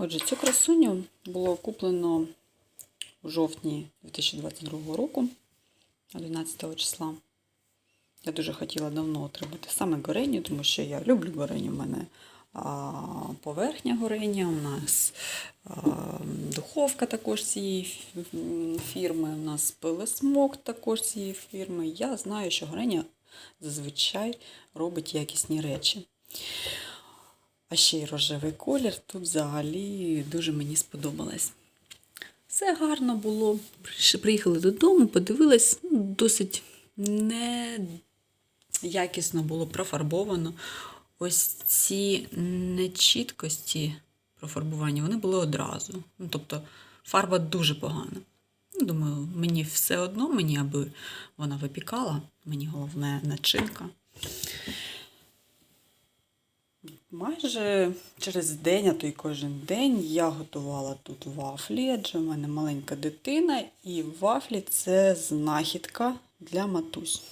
Отже, цю красуню було куплено у жовтні 2022 року, 11 числа. Я дуже хотіла давно отримати саме гореню, тому що я люблю гореню. У мене поверхня горення, у нас духовка також цієї фірми, у нас пилесмок також цієї фірми. Я знаю, що горення зазвичай робить якісні речі. А ще й рожевий колір тут взагалі дуже мені сподобалось. Все гарно було. Приїхали додому, подивились, ну, досить не якісно було профарбовано. Ось ці нечіткості профарбування, вони були одразу. Ну, тобто фарба дуже погана. Ну, Думаю, мені все одно, мені аби вона випікала, мені головне начинка. Майже через день, а то й кожен день я готувала тут вафлі, адже в мене маленька дитина, і вафлі це знахідка для матусь.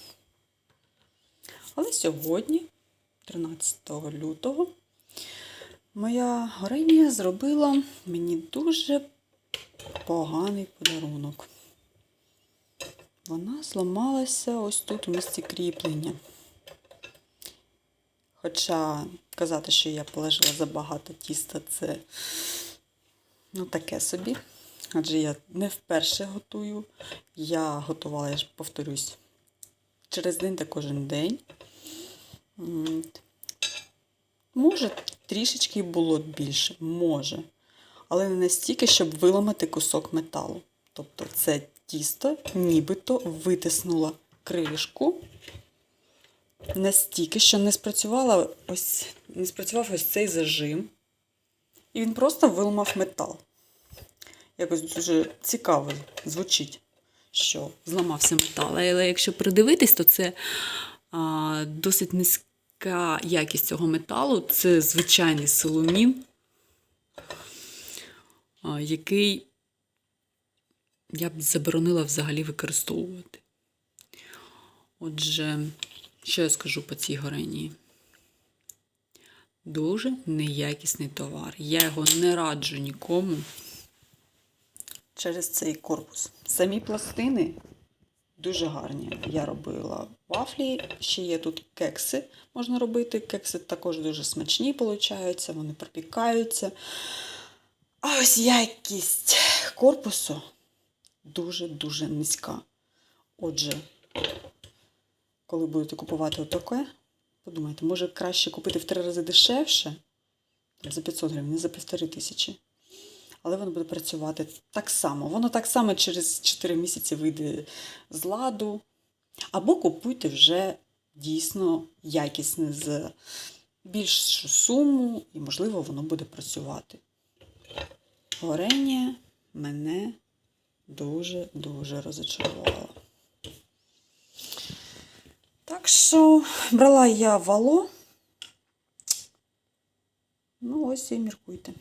Але сьогодні, 13 лютого, моя Горенія зробила мені дуже поганий подарунок. Вона зламалася ось тут у місці кріплення. Хоча казати, що я положила забагато тіста, це ну, таке собі. Адже я не вперше готую. Я готувала, я ж повторюсь, через день та кожен день. Може, трішечки було більше, може. Але не настільки, щоб виламати кусок металу. Тобто це тісто нібито витиснуло кришку настільки, що не спрацювала ось, не спрацював ось цей зажим. І він просто виламав метал. Якось дуже цікаво звучить, що зламався метал. Але якщо придивитись, то це а, досить низька якість цього металу. Це звичайний силумін, а, який я б заборонила взагалі використовувати. Отже, що я скажу по цій горенії? Дуже неякісний товар. Я його не раджу нікому через цей корпус. Самі пластини дуже гарні. Я робила вафлі, ще є тут кекси. Можна робити. Кекси також дуже смачні, получаються, вони пропікаються. А ось якість корпусу дуже-дуже низька. Отже, коли будете купувати отаке, подумайте, може краще купити в три рази дешевше за 500 гривень, не за півтори тисячі. Але воно буде працювати так само. Воно так само через 4 місяці вийде з ладу. Або купуйте вже дійсно якісне з більшу суму, і, можливо, воно буде працювати. Горення мене дуже-дуже розочарувало. Так що брала я вало. Ну, ось і міркуйте.